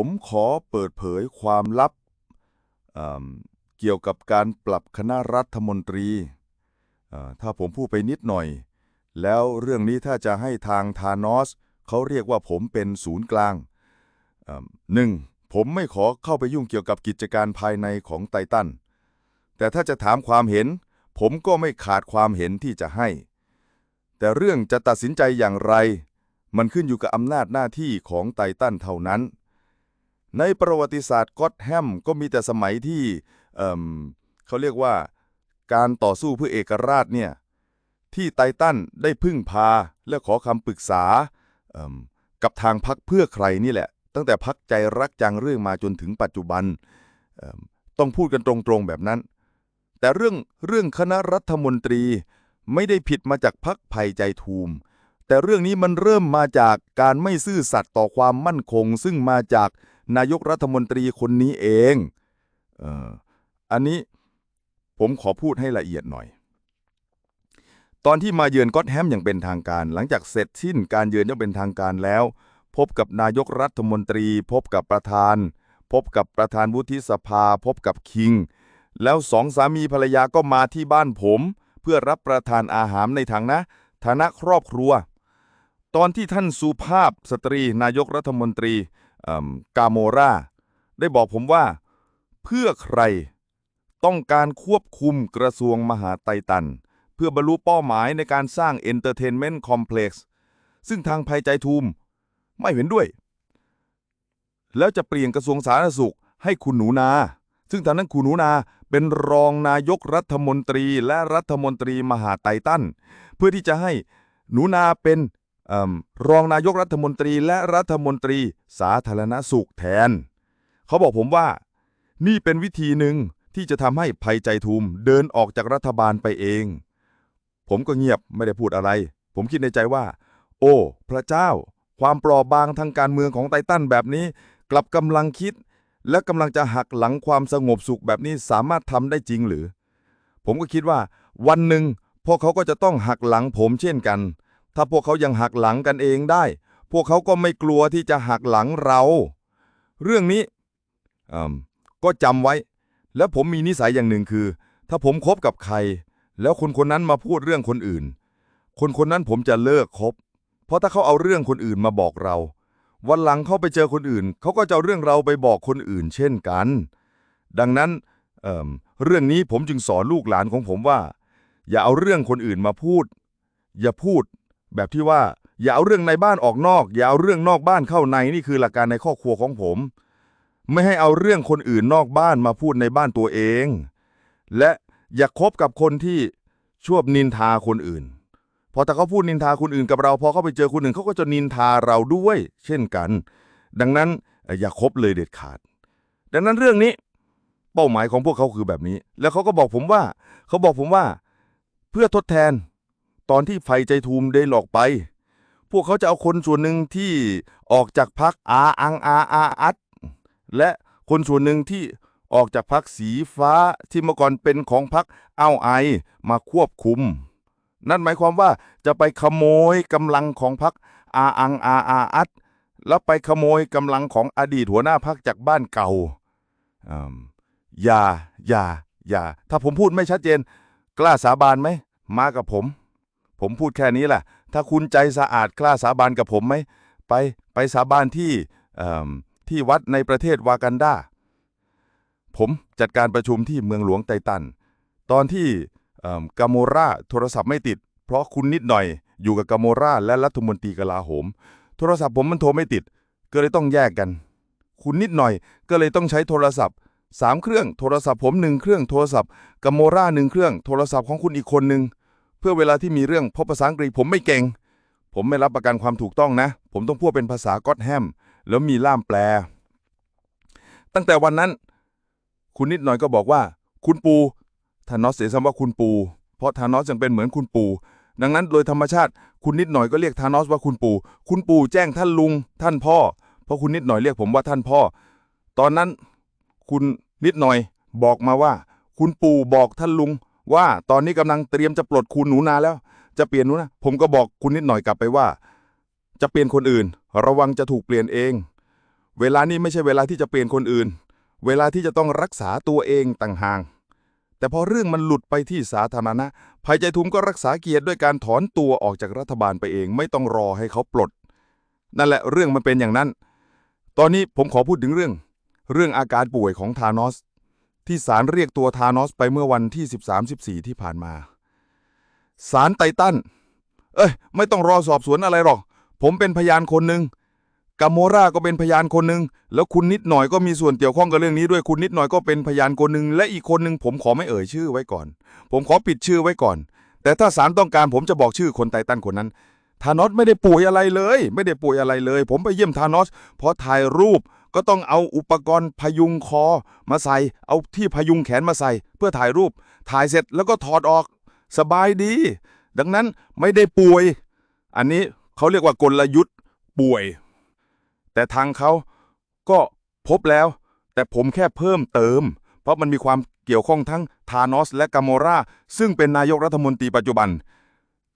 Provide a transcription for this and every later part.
ผมขอเปิดเผยความลับอ่าเกี่ยวกับการปรับคณะรัฐมนตรี ถ้าผมพูดไปนิดหน่อย แล้วเรื่องนี้ถ้าจะให้ทางธานอสเขาเรียกว่าผมเป็นศูนย์กลางหนึ่งผมไม่ขอเข้าไปยุ่งเกี่ยวกับกิจการภายในของไททัน แต่ถ้าจะถามความเห็น ผมก็ไม่ขาดความเห็นที่จะให้ แต่เรื่องจะตัดสินใจอย่างไร มันขึ้นอยู่กับอำนาจหน้าที่ของไททันเท่านั้น ในประวัติศาสตร์ก็อตแฮมก็มีแต่สมัยที่เเขาเรียกว่าการต่อสู้เพื่อเอกราชเนี่ยที่ไททันได้พึ่งพาและขอคำปรึกษากับทางพักเพื่อใครนี่แหละ ตั้งแต่พักใจรักจังเรื่องมาจนถึงปัจจุบันต้องพูดกันตรงๆแบบนั้น แต่เรื่องเรื่องคณะรัฐมนตรีไม่ได้ผิดมาจากพักไผ่ใจทูม แต่เรื่องนี้มันเริ่มมาจากการไม่ซื่อสัตย์ต่อความมั่นคง ซึ่งมาจาก นายกรัฐมนตรีคนนี้เองเอออันนี้ผมขอพูดให้ละเอียดหน่อย ตอนที่มาเยือนก็อตแฮมอย่างเป็นทางการ หลังจากเสร็จสิ้นการเยือนอย่างเป็นทางการแล้ว พบกับนายกรัฐมนตรี พบกับประธาน พบกับประธานวุฒิสภา พบกับคิง แล้วสองสามีภรรยาก็มาที่บ้านผม เพื่อรับประทานอาหารในฐางนะ ฐานะครอบครัว ตอนที่ท่านสุภาพสตรีนายกรัฐมนตรี กาโมราได้บอกผมว่า เพื่อใครต้องการควบคุมกระทรวงมหาไตตัน เพื่อบรรลุเป้าหมายในการสร้าง Entertainment Complex ซึ่งทางภัยใจทูมไม่เห็นด้วย แล้วจะเปลี่ยนกระทรวงสาธารณสุขให้คุณหนูนา ซึ่งตอนนั้นคุณหนูนาเป็นรองนายกรัฐมนตรีและรัฐมนตรีมหาไตตัน เพื่อที่จะให้หนูนาเป็น รองนายกรัฐมนตรีและรัฐมนตรีสาธารณสุขแทน เขาบอกผมว่า นี่เป็นวิธีหนึ่งที่จะทำให้ภัยใจทุมเดินออกจากรัฐบาลไปเอง ผมก็เงียบไม่ได้พูดอะไร ผมคิดในใจว่า โอ้ พระเจ้า ความปลอบบางทางการเมืองของไททันแบบนี้ กลับกำลังคิด และกำลังจะหักหลังความสงบสุขแบบนี้สามารถทำได้จริงหรือ ผมก็คิดว่า วันหนึ่งพวกเขาก็จะต้องหักหลังผมเช่นกัน ถ้าพวกเขายังหักหลังกันเองได้ พวกเขาก็ไม่กลัวที่จะหักหลังเรา เรื่องนี้ก็จำไว้ แล้วผมมีนิสัยอย่างหนึ่งคือ ถ้าผมคบกับใคร แล้วคนคนนั้นมาพูดเรื่องคนอื่น คนคนนั้นผมจะเลิกคบ เพราะถ้าเขาเอาเรื่องคนอื่นมาบอกเรา วันหลังเขาไปเจอคนอื่น เขาก็จะเอาเรื่องเราไปบอกคนอื่น เช่นกัน ดังนั้นเเรื่องนี้ผมจึงสอนลูกหลานของผมว่า อย่าเอาเรื่องคนอื่นมาพูด อย่าพูด แบบที่ว่าอย่าเอาเรื่องในบ้านออกนอก อย่าเอาเรื่องนอกบ้านเข้าในนี่คือหลักการในครอบครัวของผม ไม่ให้เอาเรื่องคนอื่นนอกบ้านมาพูดในบ้านตัวเอง และอย่าคบกับคนที่ชอบนินทาคนอื่น พอถ้าเขาพูดนินทาคนอื่นกับเราพอเขาไปเจอคนอื่นเขาก็จะนินทาเราด้วย เช่นกัน ดังนั้นอย่าคบเลยเด็ดขาด ดังนั้นเรื่องนี้เป้าหมายของพวกเขาคือแบบนี้ แล้วเขาก็บอกผมว่า เขาบอกผมว่า เพื่อทดแทน ตอนที่ไฟใจทูมได้หลอกไป พวกเขาจะเอาคนส่วนหนึ่งที่ออกจากพักอาอังอาอาอัดและคนส่วนหนึ่งที่ออกจากพักสีฟ้าที่เมื่อก่อนเป็นของพักเอาไอมาควบคุม นั่นหมายความว่าจะไปขโมยกำลังของพักอาอังอาอาอัดแล้วไปขโมยกำลังของอดีตหัวหน้าพักจากบ้านเก่าอืมอย่าอย่าอย่าถ้าผมพูดไม่ชัดเจน กล้าสาบานไหม มากับผม ผมพูดแค่นี้แหละ ถ้าคุณใจสะอาดกล้าสาบานกับผมไหม ไปไปสาบานที่ที่วัดในประเทศวากันดา ผมจัดการประชุมที่เมืองหลวงไตตัน ตอนที่เอิ่มกาโมราโทรศัพท์ไม่ติด เพราะคุณนิดหน่อยอยู่กับกาโมราและรัฐมนตรีกลาโหม โทรศัพท์ผมมันโทรไม่ติด ก็เลยต้องแยกกัน คุณนิดหน่อยก็เลยต้องใช้โทรศัพท์สามเครื่องโทรศัพท์ผมหนึ่งเครื่องโทรศัพท์กาโมราหนึ่งเครื่องโทรศัพท์ของคุณอีกคนหนึ่ง พื่อเวลาที่มีเรื่องเพราะภาษาอังกฤษผมไม่เก่ง ผมไม่รับประกันความถูกต้องนะ ผมต้องพูดเป็นภาษากอตแฮม แล้วมีล่ามแปล ตั้งแต่วันนั้น คุณนิดหน่อยก็บอกว่า คุณปูธานอสเสียคำว่าคุณปู เพราะธานอสยังเป็นเหมือนคุณปู ดังนั้นโดยธรรมชาติ คุณนิดหน่อยก็เรียกธานอสว่าคุณปู คุณปูแจ้งท่านลุง ท่านพ่อ เพราะคุณนิดหน่อยเรียกผมว่าท่านพ่อ ตอนนั้น คุณนิดหน่อยบอกมาว่า คุณปู่บอกท่านลุง ว่าตอนนี้กำลังเตรียมจะปลดคุณหนูนาแล้ว จะเปลี่ยนหนูนะผมก็บอกคุณนิดหน่อยกลับไปว่า จะเปลี่ยนคนอื่น ระวังจะถูกเปลี่ยนเอง เวลานี้ไม่ใช่เวลาที่จะเปลี่ยนคนอื่น เวลาที่จะต้องรักษาตัวเองต่างหากแต่พอเรื่องมันหลุดไปที่สาธารณะภัยใจทุมก็รักษาเกียรติด้วยการถอนตัวออกจากรัฐบาลไปเอง ไม่ต้องรอให้เขาปลด นั่นแหละเรื่องมันเป็นอย่างนั้น ตอนนี้ผมขอพูดถึงเรื่อง เรื่องอาการป่วยของธานอส ที่ศาลเรียกตัวธานอสไปเมื่อวันที่ 13-14 ที่ผ่านมาศาลไททัน เอ้ย ไม่ต้องรอสอบสวนอะไรหรอก ผมเป็นพยานคนหนึ่งกาโมราก็เป็นพยานคนหนึ่งแล้วคุณนิดหน่อยก็มีส่วนเกี่ยวข้องกับเรื่องนี้ด้วยคุณนิดหน่อยก็เป็นพยานคนหนึ่งและอีกคนหนึ่งผมขอไม่เอ่ยชื่อไว้ก่อน ผมขอปิดชื่อไว้ก่อน แต่ถ้าศาลต้องการผมจะบอกชื่อคนไททันคนนั้นธานอสไม่ได้ป่วยอะไรเลย ไม่ได้ป่วยอะไรเลย ผมไปเยี่ยมธานอสเพอถ่ายรูป ก็ต้องเอาอุปกรณ์พยุงคอมาใส่ เอาที่พยุงแขนมาใส่ เพื่อถ่ายรูป ถ่ายเสร็จแล้วก็ถอดออก สบายดี ดังนั้นไม่ได้ป่วย อันนี้เขาเรียกว่ากลยุทธ์ป่วย แต่ทางเขาก็พบแล้ว แต่ผมแค่เพิ่มเติม เพราะมันมีความเกี่ยวข้องทั้งธานอสและกามรา ซึ่งเป็นนายกรัฐมนตรีปัจจุบัน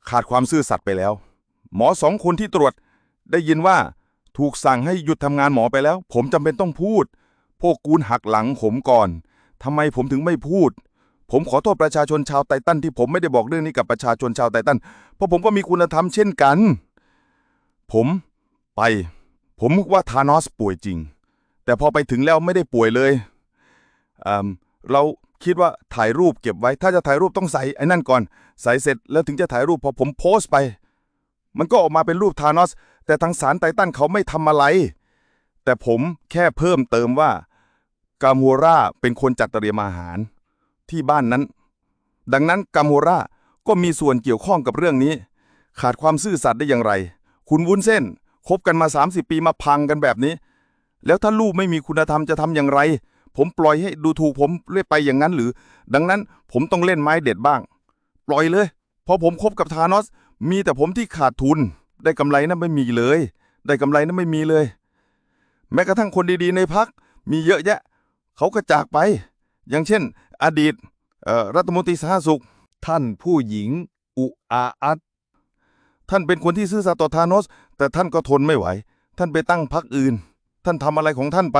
ขาดความซื่อสัตย์ไปแล้ว หมอสองคนที่ตรวจได้ยินว่า ถูกสั่งให้หยุดทำงานหมอไปแล้ว ผมจำเป็นต้องพูด พวกกูนหักหลังผมก่อนทำไมผมถึงไม่พูด ผมขอโทษประชาชนชาวไททันที่ผมไม่ได้บอกเรื่องนี้กับประชาชนชาวไททันเพราะผมก็มีคุณธรรมเช่นกัน ผมไป ผมนึกว่าธานอสป่วยจริง แต่พอไปถึงแล้วไม่ได้ป่วยเลยอืมเราคิดว่าถ่ายรูปเก็บไว้ ถ้าจะถ่ายรูปต้องใส่ไอ้นั่นก่อน ใส่เสร็จแล้วถึงจะถ่ายรูปพอผมโพสต์ไป มันก็ออกมาเป็นรูปธานอส แต่ทางสารไททันเขาไม่ทำอะไร แต่ผมแค่เพิ่มเติมว่ากามูราเป็นคนจัดเตรียมอาหาร ที่บ้านนั้น ดังนั้นกามูราก็มีส่วนเกี่ยวข้องกับเรื่องนี้ ขาดความซื่อสัตย์ได้อย่างไร คุณวุ้นเส้นคบกันมา 30 ปีมาพังกันแบบนี้ แล้วถ้าลูกไม่มีคุณธรรมจะทำอย่างไร ผมปล่อยให้ดูถูกผมเรื่อยไปอย่างนั้นหรือ ดังนั้นผมต้องเล่นไม้เด็ดบ้าง ปล่อยเลยเพราะผมคบกับธานอส มีแต่ผมที่ขาดทุน ได้กำไรนั้นไม่มีเลย ได้กำไรนั้นไม่มีเลย แม้กระทั่งคนดีๆ ในพักมีเยอะแยะ เขาก็จากไป อย่างเช่น อดีตรัฐมนตรีสาธารณสุข ท่านผู้หญิง อุอาอัตท่านเป็นคนที่ซื่อสัตย์ต่อธานอส แต่ท่านก็ทนไม่ไหว ท่านไปตั้งพรรคอื่น ท่านทำอะไรของท่านไป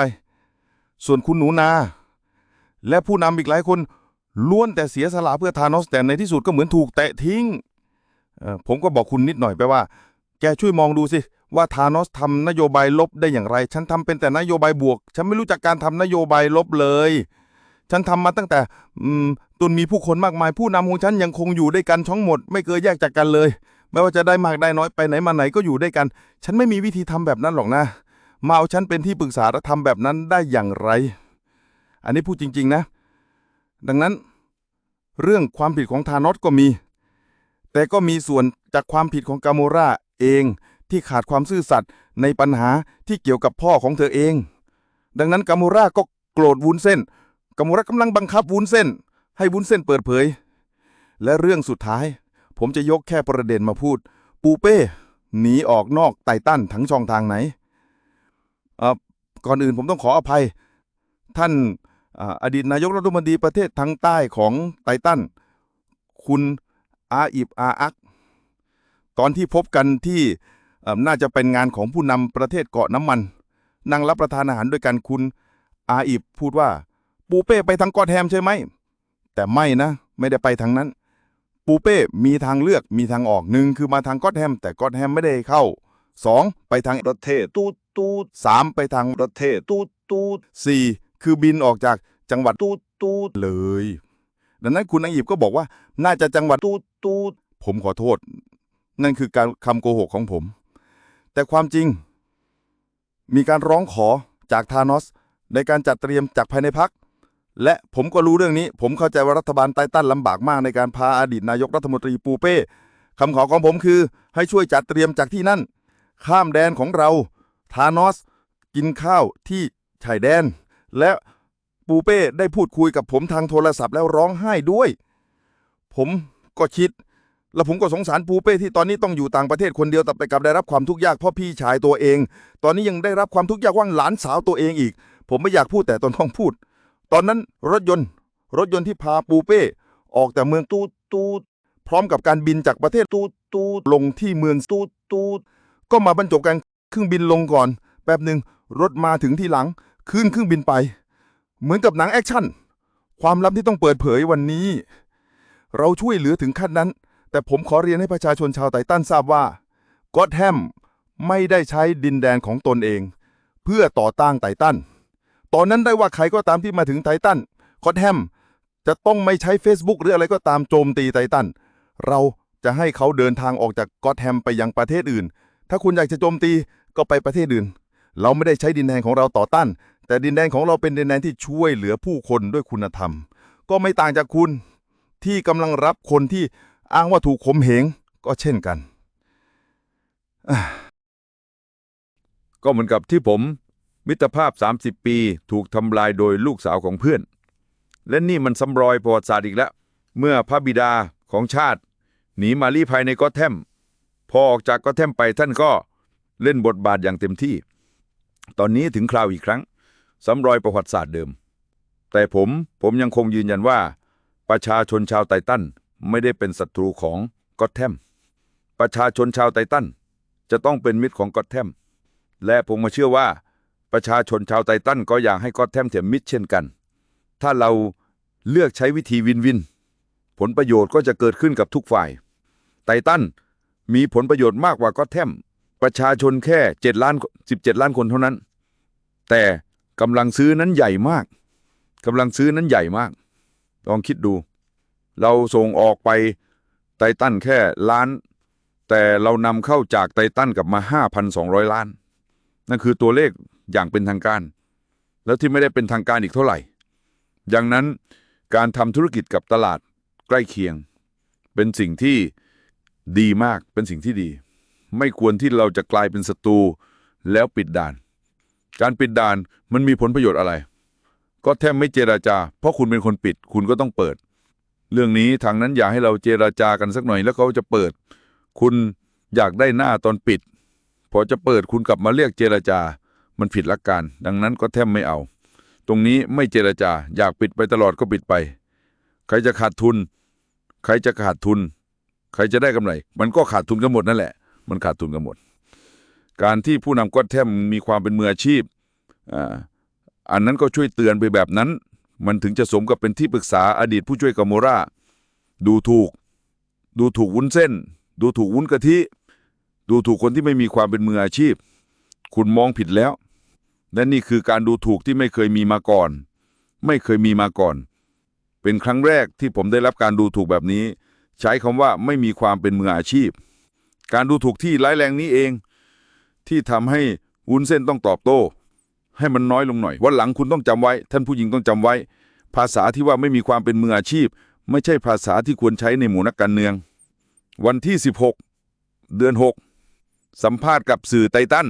ส่วนคุณหนูนา และผู้นำอีกหลายคนล้วนแต่เสียสละเพื่อธานอสแต่ในที่สุดก็เหมือนถูกแตะทิ้งผมก็บอกคุณนิดหน่อยไปว่า แกช่วยมองดูสิ ว่าธานอสทำนโยบายลบได้อย่างไร ฉันทำเป็นแต่นโยบายบวก ฉันไม่รู้จักการทำนโยบายลบเลย ฉันทำมาตั้งแต่อืมตุนมีผู้คนมากมาย ผู้นำของฉันยังคงอยู่ด้วยกันทั้งหมด ไม่เคยแยกจากกันเลย ไม่ว่าจะได้มากได้น้อยไปไหนมาไหนก็อยู่ด้วยกัน ฉันไม่มีวิธีทำแบบนั้นหรอกนะ มาเอาฉันเป็นที่ปรึกษาและทำแบบนั้นได้อย่างไร อันนี้พูดจริง ๆ นะ ดังนั้น เรื่องความผิดของธานอสก็มีแต่ก็มีส่วนจากความผิดของกาโมรา เองที่ขาดความซื่อสัตย์ในปัญหาที่เกี่ยวกับพ่อของเธอเอง ดังนั้นกาโมราก็โกรธวุ้นเส้นกาโมรากำลังบังคับวุ้นเส้น ให้วุ้นเส้นเปิดเผย และเรื่องสุดท้าย ผมจะยกแค่ประเด็นมาพูด ปูเป้หนีออกนอกไตตันทั้งช่องทางไหนก่อนอื่นผมต้องขออภัย ท่านอ่าอดีตนายกรัฐมนตรีประเทศทางใต้ของไตตัน คุณอาอิบอาอัก ตอนที่พบกันที่น่าจะเป็นงานของผู้นำประเทศเกาะน้ำมัน นั่งรับประทานอาหารด้วยกันคุณอาอิบพูดว่า ปูเป้ไปทางเกอดแฮมใช่ไหม แต่ไม่นะ ไม่ได้ไปทางนั้น ปูเป้มีทางเลือกมีทางออกหนึ่งคือมาทางกอดแฮม แต่กอดแฮมไม่ได้เข้าสองไปทางประเทศตูดตูดสามไปทางประเทศตูดตูดสี่คือบินออกจากจังหวัดตูดตูดเลย ดังนั้นคุณอาอิบก็บอกว่า น่าจะจังหวัดตูดตูดผมขอโทษ นั่นคือการคำโกหกของผม แต่ความจริง มีการร้องขอจากธานอสในการจัดเตรียมจากภายในพัก และผมก็รู้เรื่องนี้ ผมเข้าใจว่ารัฐบาลไต้ตันลำบากมากในการพาอดีตนายกรัฐมนตรีปูเป้คำขอของผมคือให้ช่วยจัดเตรียมจากที่นั่น ข้ามแดนของเราธานอส กินข้าวที่ชายแดน และปูเป้ได้พูดคุยกับผมทางโทรศัพท์แล้วร้องไห้ด้วย ผมก็คิด แล้วผมก็สงสารปูเป้ที่ตอนนี้ต้องอยู่ต่างประเทศคนเดียวแต่ไปกลับได้รับความทุกข์ยากเพราะพี่ชายตัวเอง ตอนนี้ยังได้รับความทุกข์ยากว่างหลานสาวตัวเองอีก ผมไม่อยากพูดแต่ตอนต้องพูด ตอนนั้นรถยนต์ รถยนต์ที่พาปูเป้ ออกแต่เมืองตูตูพร้อมกับการบินจากประเทศตูตูลงที่เมืองตูตูก็มาบรรจบกันเครื่องบินลงก่อน แป๊บหนึ่งรถมาถึงที่หลังขึ้นเครื่องบินไป เหมือนกับหนังแอคชั่นความลับที่ต้องเปิดเผยวันนี้ เราช่วยเหลือถึงขั้นนั้น แต่ผมขอเรียนให้ประชาชนชาวไททันทราบว่ากอตแฮมไม่ได้ใช้ดินแดนของตนเอง เพื่อต่อต้านไททันตอนนั้นได้ว่าใครก็ตามที่มาถึงไททันกอตแฮมจะต้องไม่ใช้ Facebook หรืออะไรก็ตามโจมตีไททันเราจะให้เขาเดินทางออกจากกอตแฮมไปยังประเทศอื่น ถ้าคุณอยากจะโจมตีก็ไปประเทศอื่น เราไม่ได้ใช้ดินแดนของเราต่อต้าน แต่ดินแดนของเราเป็นดินแดนที่ช่วยเหลือผู้คนด้วยคุณธรรม ก็ไม่ต่างจากคุณที่กำลังรับคนที่ อ้างว่าถูกข่มเหงก็เช่นกัน ก็เหมือนกับที่ผม มิตรภาพ 30 ปี ถูกทำลายโดยลูกสาวของเพื่อน และนี่มันซ้ำรอยประวัติศาสตร์อีกแล้ว เมื่อพระบิดาของชาติ หนีมาลี้ภัยในกอตแทมพอออกจากกอตแทมไปท่านก็เล่นบทบาทอย่างเต็มที่ ตอนนี้ถึงคราวอีกครั้งซ้ำรอยประวัติศาสตร์เดิม แต่ผมผมยังคงยืนยันว่า ประชาชนชาวไททัน ไม่ได้เป็นศัตรูของก็อตแทม ประชาชนชาวไททันจะต้องเป็นมิตรของก็อตแทม และผมมาเชื่อว่า ประชาชนชาวไททันก็อยากให้ก็อตแทมเทียมมิตรเช่นกัน ถ้าเราเลือกใช้วิธีวินวิน ผลประโยชน์ก็จะเกิดขึ้นกับทุกฝ่าย ไททันมีผลประโยชน์มากกว่าก็อตแทม ประชาชนแค่7ล้าน17 ล้านคนเท่านั้น แต่กำลังซื้อนั้นใหญ่มากกำลังซื้อนั้นใหญ่มาก ลองคิดดู เราส่งออกไปไททันแค่ล้าน แต่เรานำเข้าจากไททันกลับมา 5,200 ล้าน นั่นคือตัวเลขอย่างเป็นทางการ แล้วที่ไม่ได้เป็นทางการอีกเท่าไหร่ ดังนั้นการทำธุรกิจกับตลาดใกล้เคียง เป็นสิ่งที่ดีมากเป็นสิ่งที่ดี ไม่ควรที่เราจะกลายเป็นศัตรูแล้วปิดด่าน การปิดด่านมันมีผลประโยชน์อะไร ก็แทบไม่เจราจา เพราะคุณเป็นคนปิด คุณก็ต้องเปิด เรื่องนี้ทางนั้นอยากให้เราเจราจากันสักหน่อยแล้วเขาจะเปิด คุณอยากได้หน้าตอนปิด พอจะเปิดคุณกลับมาเรียกเจรจา มันผิดหลักการ ดังนั้นก็แทบไม่เอา ตรงนี้ไม่เจรจา อยากปิดไปตลอดก็ปิดไป ใครจะขาดทุน ใครจะขาดทุน ใครจะได้กำไร มันก็ขาดทุนกันหมดนั่นแหละ มันขาดทุนกันหมด การที่ผู้นำก็แทบมีความเป็นมืออาชีพ อ่า อันนั้นก็ช่วยเตือนไปแบบนั้น มันถึงจะสมกับเป็นที่ปรึกษาอดีตผู้ช่วยกาโมรา ดูถูก ดูถูกวุ้นเส้น ดูถูกวุ้นกะทิ ดูถูกคนที่ไม่มีความเป็นมืออาชีพ คุณมองผิดแล้ว และนี่คือการดูถูกที่ไม่เคยมีมาก่อน ไม่เคยมีมาก่อน เป็นครั้งแรกที่ผมได้รับการดูถูกแบบนี้ ใช้คำว่าไม่มีความเป็นมืออาชีพ การดูถูกที่ร้ายแรงนี้เอง ที่ทำให้วุ้นเส้นต้องตอบโต้ ให้มันน้อยลงหน่อยวันหลังคุณต้องจำไว้ ท่านผู้หญิงต้องจำไว้ ภาษาที่ว่าไม่มีความเป็นมืออาชีพ ไม่ใช่ภาษาที่ควรใช้ในหมู่นักการเมือง วันที่ 16 เดือน 6 สัมภาษณ์กับสื่อไททัน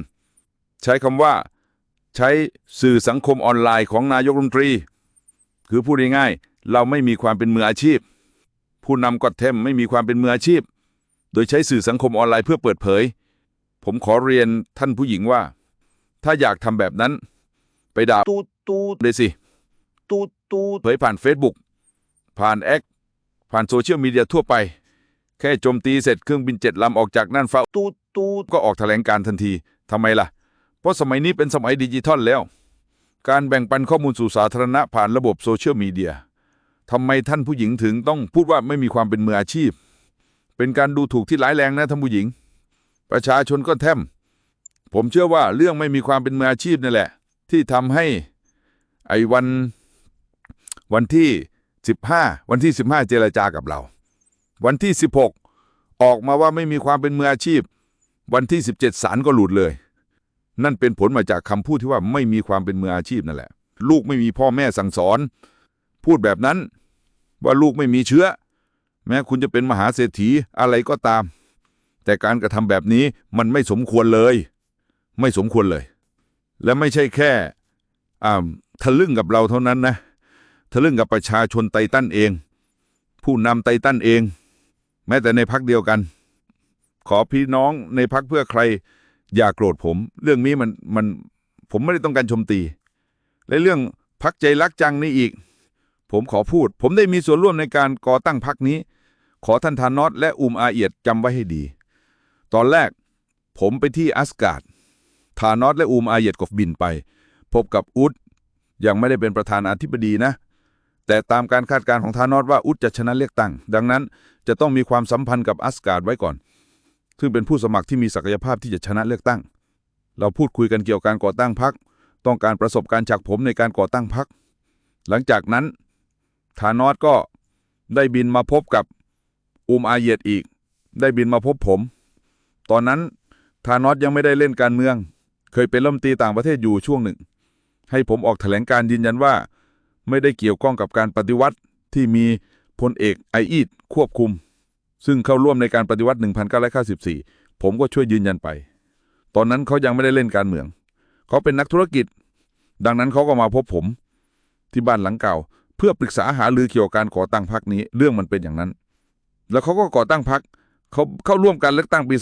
ใช้คำว่า ใช้สื่อสังคมออนไลน์ของนายกรัฐมนตรี คือพูดง่ายๆเราไม่มีความเป็นมืออาชีพ ผู้นำกอดเทมไม่มีความเป็นมืออาชีพ โดยใช้สื่อสังคมออนไลน์เพื่อเปิดเผย ผมขอเรียนท่านผู้หญิงว่า ถ้าอยากทำแบบนั้น ไปด่าตูดตูดเลยสิตูดตูดเผยผ่าน Facebook ผ่าน X ผ่านโซเชียลมีเดียทั่วไป แค่โจมตีเสร็จเครื่องบินเจ็ดลำออกจากน่านฟ้าตูดตูดก็ออกแถลงการทันทีทำไมล่ะ เพราะสมัยนี้เป็นสมัยดิจิทัลแล้ว การแบ่งปันข้อมูลสู่สาธารณะผ่านระบบโซเชียลมีเดียทำไมท่านผู้หญิงถึงต้องพูดว่าไม่มีความเป็นมืออาชีพ เป็นการดูถูกที่ร้ายแรงนะท่านผู้หญิง ประชาชนก็แทมผมเชื่อว่าเรื่องไม่มีความเป็นมืออาชีพนั่นแหละ ที่ทำให้ไอ้วันวันที่ 15 วันที่ 15 เจรจากับเรา วันที่ 16 ออกมาว่าไม่มีความเป็นมืออาชีพ วันที่ 17ศาลก็หลุดเลย นั่นเป็นผลมาจากคำพูดที่ว่าไม่มีความเป็นมืออาชีพนั่นแหละ ลูกไม่มีพ่อแม่สั่งสอน พูดแบบนั้นว่าลูกไม่มีเชื้อ แม้คุณจะเป็นมหาเศรษฐีอะไรก็ตาม แต่การกระทำแบบนี้มันไม่สมควรเลย ไม่สมควรเลย และไม่ใช่แค่ทะลึ่งกับเราเท่านั้นนะทะลึ่งกับประชาชนไททันเอง ผู้นำไททันเอง แม้แต่ในพักเดียวกัน ขอพี่น้องในพักเพื่อใคร อย่าโกรธผม เรื่องนี้มันมันผมไม่ได้ต้องการโจมตี และเรื่องพักใจรักจังนี่อีก ผมขอพูด ผมได้มีส่วนร่วมในการก่อตั้งพักนี้ ขอท่านธานอตและอุมอาเอียดจำไว้ให้ดี ตอนแรกผมไปที่อัสการ์ด ธานอสและอูมอาเยตก็บินไป พบกับอุดยังไม่ได้เป็นประธานาธิบดีนะ แต่ตามการคาดการณ์ของธานอสว่าอุดจะชนะเลือกตั้ง ดังนั้นจะต้องมีความสัมพันธ์กับอัสการ์ดไว้ก่อน ซึ่งเป็นผู้สมัครที่มีศักยภาพที่จะชนะเลือกตั้ง เราพูดคุยกันเกี่ยวกับการก่อตั้งพรรคต้องการประสบการณ์จากผมในการก่อตั้งพรรคหลังจากนั้นธานอสก็ได้บินมาพบกับอุมอาเยตอีก ได้บินมาพบผม ตอนนั้นธานอสยังไม่ได้เล่นการเมือง เคยเป็นรัฐมนตรีต่างประเทศอยู่ช่วงหนึ่ง ให้ผมออกแถลงการยืนยันว่า ไม่ได้เกี่ยวข้องกับการปฏิวัติที่มีพลเอกไออีดควบคุม ซึ่งเข้าร่วมในการปฏิวัติ 1994 ผมก็ช่วยยืนยันไป ตอนนั้นเขายังไม่ได้เล่นการเมือง เขาเป็นนักธุรกิจ ดังนั้นเขาก็มาพบผม ที่บ้านหลังเก่า เพื่อปรึกษาหารือเกี่ยวกับการก่อตั้งพรรคนี้เรื่องมันเป็นอย่างนั้น แล้วเขาก็ก่อตั้งพรรคเขาเข้าร่วมการเลือกตั้งปี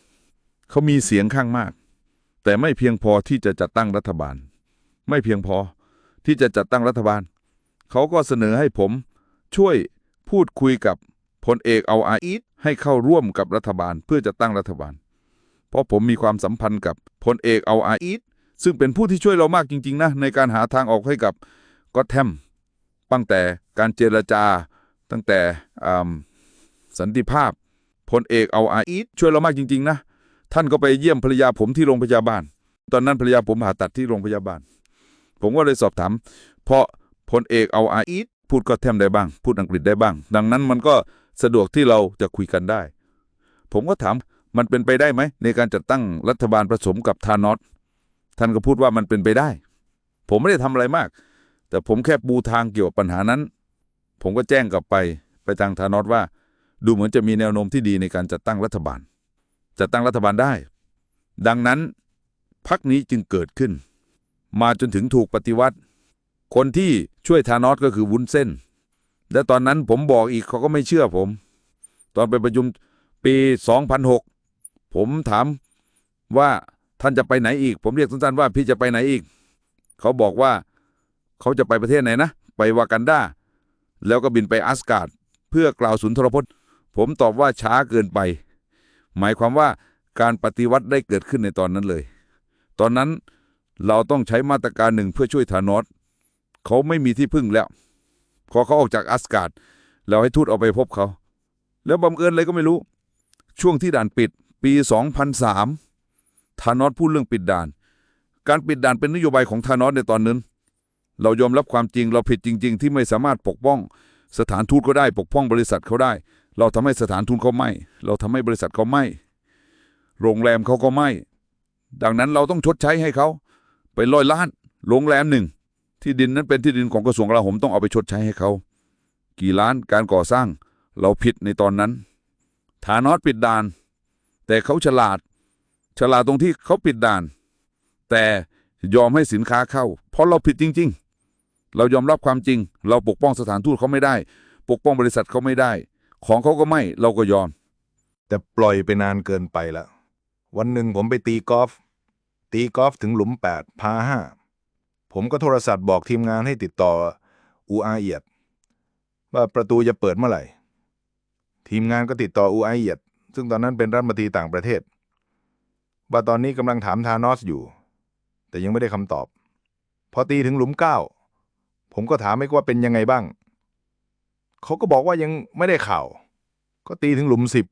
2001 เขามีเสียงข้างมาก แต่ไม่เพียงพอที่จะจัดตั้งรัฐบาล ไม่เพียงพอที่จะจัดตั้งรัฐบาล เขาก็เสนอให้ผมช่วยพูดคุยกับพลเอกเอาอาอีดให้เข้าร่วมกับรัฐบาลเพื่อจะตั้งรัฐบาล เพราะผมมีความสัมพันธ์กับพลเอกเอาอาอีดซึ่งเป็นผู้ที่ช่วยเรามากจริง ๆ นะ ในการหาทางออกให้กับก็แทมตั้งแต่การเจรจา ตั้งแต่อ่าสันติภาพพลเอกเอาอาอีดช่วยเรามากจริง ๆ นะ ท่านก็ไปเยี่ยมภรรยาผมที่โรงพยาบาล ตอนนั้นภรรยาผมผ่าตัดที่โรงพยาบาล ผมก็เลยสอบถาม เพราะพลเอกเอาอาอีดพูดก็แทมได้บ้าง พูดอังกฤษได้บ้าง ดังนั้นมันก็สะดวกที่เราจะคุยกันได้ ผมก็ถามมันเป็นไปได้ไหม ในการจัดตั้งรัฐบาลผสมกับทานอสท่านก็พูดว่ามันเป็นไปได้ ผมไม่ได้ทำอะไรมาก แต่ผมแค่ปูทางเกี่ยวกับปัญหานั้น ผมก็แจ้งกลับไปไปทางทานอสว่า ดูเหมือนจะมีแนวโน้มที่ดีในการจัดตั้งรัฐบาล จัดตั้งรัฐบาลได้ ดังนั้นพักนี้จึงเกิดขึ้น มาจนถึงถูกปฏิวัติ คนที่ช่วยธานอสก็คือวุ้นเส้น และตอนนั้นผมบอกอีกเขาก็ไม่เชื่อผม ตอนไปประชุมปี 2006 ผมถามว่าท่านจะไปไหนอีก ผมเรียกสั้นๆว่าพี่จะไปไหนอีก เขาบอกว่าเขาจะไปประเทศไหนนะ ไปวากันดาแล้วก็บินไปอัสการ์ดเพื่อกล่าวสุนทรพจน์ ผมตอบว่าช้าเกินไป หมายความว่าการปฏิวัติได้เกิดขึ้นในตอนนั้นเลย ตอนนั้นเราต้องใช้มาตรการหนึ่งเพื่อช่วยธานอสเขาไม่มีที่พึ่งแล้วพอเขาออกจากอัสการ์ดเราให้ทูตเอาไปพบเขา แล้วบังเอิญอะไรก็ไม่รู้ ช่วงที่ด่านปิดปี 2003 ธานอสพูดเรื่องปิดด่าน การปิดด่านเป็นนโยบายของธานอสในตอนนั้น เรายอมรับความจริงเราผิดจริง ๆ ที่ไม่สามารถปกป้อง สถานทูตก็ได้ปกป้องบริษัทเขาได้ เราทำให้สถานทูตเขาไม่ เราทำให้บริษัทเขาไม่ โรงแรมเขาก็ไม่ ดังนั้นเราต้องชดใช้ให้เขาไปร้อยล้าน โรงแรมหนึ่ง ที่ดินนั้นเป็นที่ดินของกระทรวงกลาโหมต้องเอาไปชดใช้ให้เขา กี่ล้านการก่อสร้าง เราผิดในตอนนั้น ฐานอสปิดด่าน แต่เขาฉลาด ฉลาดตรงที่เขาปิดด่าน แต่ยอมให้สินค้าเข้า เพราะเราผิดจริง ๆ เรายอมรับความจริง เราปกป้องสถานทูตเขาไม่ได้ ปกป้องบริษัทเขาไม่ได้ ของเขาก็ไม่ เราก็ยอม แต่ปล่อยไปนานเกินไปล้ววันหนึ่งผมไปตีกอล์ฟตีกอล์ฟถึงหลุมแปดพาห้าผมก็โทรศัพท์บอกทีมงานให้ติดต่ออูอาเอียด ว่าประตูจะเปิดเมื่อไหร่ ทีมงานก็ติดต่ออูอาเอียด ซึ่งตอนนั้นเป็นรัฐมนตรีต่างประเทศ ว่าตอนนี้กำลังถามทานอสอยู่ แต่ยังไม่ได้คำตอบ พอตีถึงหลุมเก้าผมก็ถามไม่ว่าเป็นยังไงบ้าง เขาก็บอกว่ายังไม่ได้ข่าว ก็ตีถึงหลุมสิบ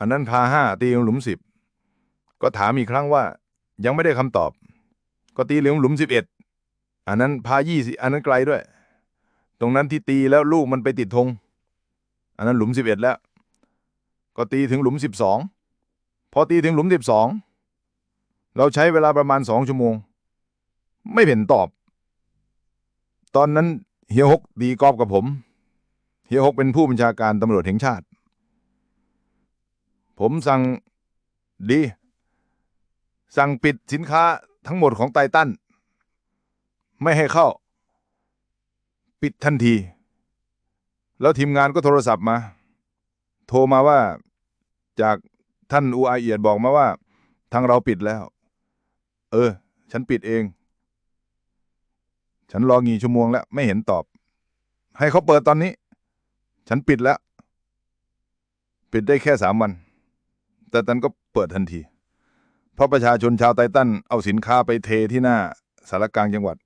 อันนั้นพาห้าตีถึงหลุมสิบ ก็ถามอีกครั้งว่า ยังไม่ได้คำตอบ ก็ตีถึงหลุมสิบเอ็ด อันนั้นพายี่สิอันนั้นไกลด้วย ตรงนั้นที่ตีแล้วลูกมันไปติดธง อันนั้นหลุมสิบเอ็ดแล้ว ก็ตีถึงหลุมสิบสอง พอตีถึงหลุมสิบสอง เราใช้เวลาประมาณสองชั่วโมง ไม่เห็นตอบ ตอนนั้นเฮียฮกตีกอล์ฟกับผม เฮียฮกเป็นผู้บัญชาการตำรวจแห่งชาติ ผมสั่งดี สั่งปิดสินค้าทั้งหมดของไททันไม่ให้เข้า ปิดทันที แล้วทีมงานก็โทรศัพท์มา โทรมาว่าจากท่านอูอาเอียดบอกมาว่า ทางเราปิดแล้ว เออ ฉันปิดเอง ฉันรอกี่ชั่วโมงแล้ว ไม่เห็นตอบ ให้เขาเปิดตอนนี้ ฉันปิดแล้ว ปิดได้แค่สามวัน แต่ตันก็เปิดทันที เพราะประชาชนชาวไททันเอาสินค้าไปเทที่หน้าสารกลางจังหวัด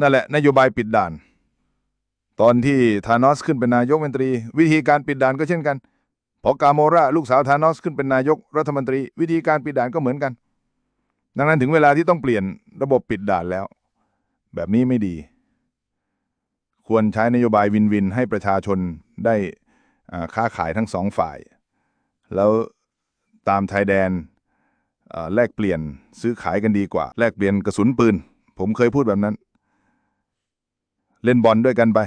นั่นแหละนโยบายปิดด่าน ตอนที่ธานอสขึ้นเป็นนายกมนตรี วิธีการปิดด่านก็เช่นกัน พอกาโมราลูกสาวธานอสขึ้นเป็นนายกรัฐมนตรี วิธีการปิดด่านก็เหมือนกัน ดังนั้นถึงเวลาที่ต้องเปลี่ยนระบบปิดด่านแล้ว แบบนี้ไม่ดีควรใช้นโยบายวินวินให้ประชาชน ได้ค้าขายทั้งสองฝ่าย แล้วตามชายแดนแลกเปลี่ยนซื้อขายกันดีกว่า แลกเปลี่ยนกระสุนปืน ผมเคยพูดแบบนั้น เล่นบอลด้วยกันไป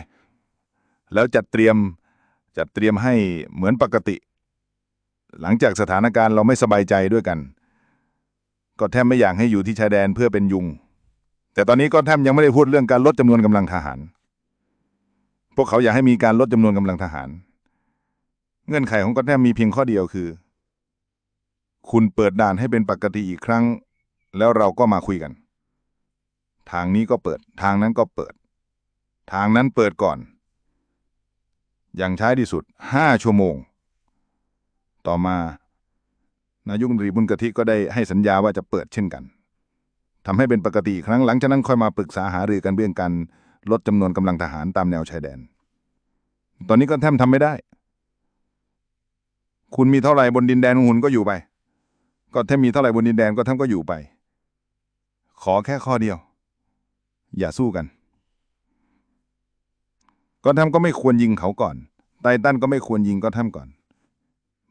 แล้วจัดเตรียมจัดเตรียมให้เหมือนปกติ หลังจากสถานการณ์เราไม่สบายใจด้วยกัน ก็แทบไม่อยากให้อยู่ที่ชายแดนเพื่อเป็นยุง แต่ตอนนี้ก็แทบยังไม่ได้พูดเรื่องการลดจำนวนกำลังทหาร พวกเขาอยากให้มีการลดจำนวนกำลังทหาร เงื่อนไขของก็แทบมีเพียงข้อเดียวคือ คุณเปิดด่านให้เป็นปกติอีกครั้ง แล้วเราก็มาคุยกัน ทางนี้ก็เปิด ทางนั้นก็เปิด ทางนั้นเปิดก่อน อย่างช้าที่สุดห้าชั่วโมง ต่อมา นายกรัฐมนตรีบุญกะทิก็ได้ให้สัญญาว่าจะเปิดเช่นกันทำให้เป็นปกติครั้งหลังจากนั้นค่อยมาปรึกษาหารือกันเรื่องการ ลดจำนวนกำลังทหารตามแนวชายแดน ตอนนี้ก็แทบทำไม่ได้ คุณมีเท่าไหร่บนดินแดนของคุณก็อยู่ไป ก็ถ้ามีเท่าไหร่บนดินแดนก็ท่านก็อยู่ไป ขอแค่ข้อเดียว อย่าสู้กัน ก็ทำก็ไม่ควรยิงเขาก่อน ไททันก็ไม่ควรยิงก็ทำก่อน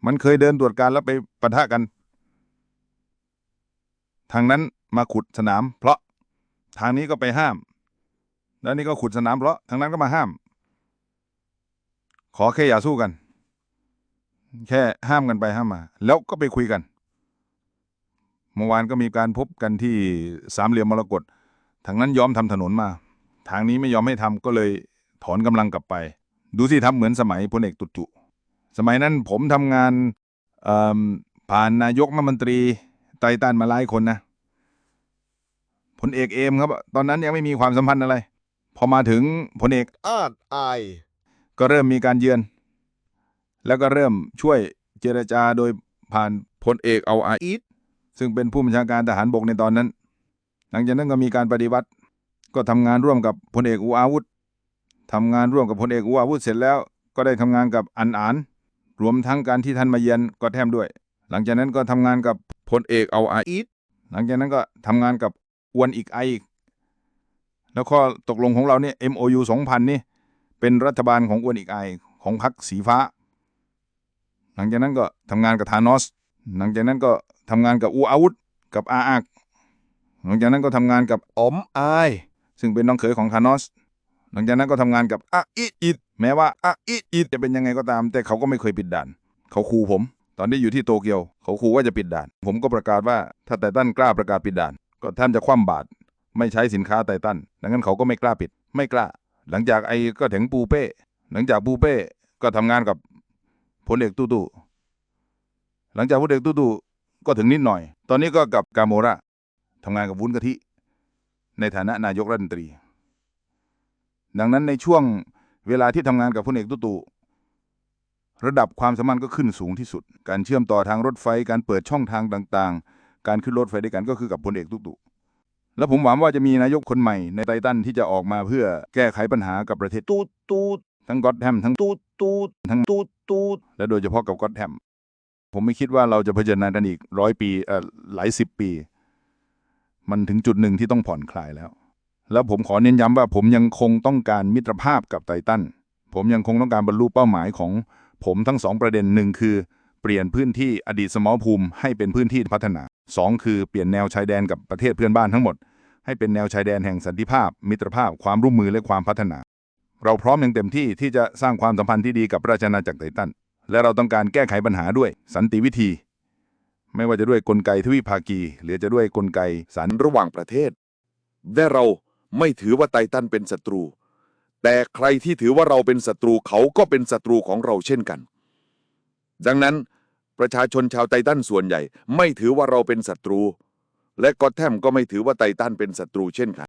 มันเคยเดินตรวจการแล้วไปปะทะกัน ทางนั้นมาขุดสนาม เพราะทางนี้ก็ไปห้าม แล้วนี่ก็ขุดสนามเพราะทางนั้นก็มาห้าม ขอแค่อย่าสู้กัน แค่ห้ามกันไปห้ามมา แล้วก็ไปคุยกัน เมื่อวานก็มีการพบกันที่สามเหลี่ยมมรกตทางนั้นยอมทำถนนมา ทางนี้ไม่ยอมให้ทำก็เลยถอนกำลังกลับไป ดูสิทำเหมือนสมัยพลเอกตุจุ สมัยนั้นผมทำงานผ่านนายกรัฐมนตรีไตตันมาหลายคนนะพลเอกเอมครับ ตอนนั้นยังไม่มีความสัมพันธ์อะไร พอมาถึงพลเอกอาจอาย ก็เริ่มมีการเยือน แล้วก็เริ่มช่วยเจรจาโดยผ่านพลเอกเอาอาอีทซึ่งเป็นผู้บัญชาการทหารบกในตอนนั้น หลังจากนั้นก็มีการปฏิวัติ ก็ทำงานร่วมกับพลเอกอูอาวุธทำงานร่วมกับพลเอกอูอาวุธเสร็จแล้ว ก็ได้ทำงานกับอันอาน รวมทั้งการที่ท่านมาเยือนก็แทมด้วย หลังจากนั้นก็ทำงานกับพลเอกเอาอาอีทหลังจากนั้นก็ทำงานกับอวนอีกไออีก แล้วข้อตกลงของเราเนี่ย MOU 2000 นี่ เป็นรัฐบาลของอวนอีกไอของพรรคสีฟ้า หลังจากนั้นก็ทำงานกับธานอส หลังจากนั้นก็ทำงานกับอูอาวุธกับอาอักหลังจากนั้นก็ทำงานกับอมอซึ่งเป็นน้องเขยของธานอส หลังจากนั้นก็ทำงานกับอาอิอิดแม้ว่าอาอิอิดจะเป็นยังไงก็ตาม แต่เขาก็ไม่เคยปิดด่าน เขาขู่ผม ตอนที่อยู่ที่โตเกียว เขาขู่ว่าจะปิดด่าน ผมก็ประกาศว่าถ้าไททันกล้าประกาศปิดด่าน ก็ท่านจะคว่ำบาตร ไม่ใช้สินค้าไททันดังนั้นเขาก็ไม่กล้าปิด ไม่กล้า หลังจากไอ้ก็ถึงปูเป้ หลังจากปูเป้ก็ทำงานกับพลเอกตู้ตู้หลังจากพลเอกตู้ตู้ก็ถึงนิดหน่อย ตอนนี้ก็กับกาโมระทำงานกับวุ้นกะทิ ในฐานะนายกรัฐมนตรี ดังนั้นในช่วงเวลาที่ทำงานกับพลเอกตุตุระดับความสัมพันธ์ก็ขึ้นสูงที่สุด การเชื่อมต่อทางรถไฟ การเปิดช่องทางต่าง ๆ การขึ้นรถไฟด้วยกันก็คือกับพลเอกตุตุ และผมหวังว่าจะมีนายกคนใหม่ในไททันที่จะออกมาเพื่อแก้ไขปัญหากับประเทศตูดตูดทั้งก็อตแฮมทั้งตูดตูดทั้งตูดตูดและโดยเฉพาะกับก็อตแฮมผมไม่คิดว่าเราจะเผชิญหน้ากันอีกร้อยปีเอ่อหลายสิบปี มันถึงจุดหนึ่งที่ต้องผ่อนคลายแล้ว แล้วผมขอเน้นย้ำว่าผมยังคงต้องการมิตรภาพกับไททันผมยังคงต้องการบรรลุเป้าหมายของผมทั้งสองประเด็นหนึ่งคือ เปลี่ยนพื้นที่อดีตสมรภูมิให้เป็นพื้นที่พัฒนา สองคือเปลี่ยนแนวชายแดนกับประเทศเพื่อนบ้านทั้งหมด ให้เป็นแนวชายแดนแห่งสันติภาพ มิตรภาพความร่วมมือและความพัฒนา เราพร้อมอย่างเต็มที่ที่จะสร้างความสัมพันธ์ที่ดีกับราชอาณาจักรไททันและเราต้องการแก้ไขปัญหาด้วยสันติวิธี ไม่ว่าจะด้วยกลไกทวิภาคี หรือจะด้วยกลไกสันระหว่างประเทศและเราไม่ถือว่าไททันเป็นศัตรู แต่ใครที่ถือว่าเราเป็นศัตรูเขาก็เป็นศัตรูของเราเช่นกัน ดังนั้น ประชาชนชาวไททันส่วนใหญ่ ไม่ถือว่าเราเป็นศัตรู และก็อตแทมก็ไม่ถือว่าไททันเป็นศัตรูเช่นกัน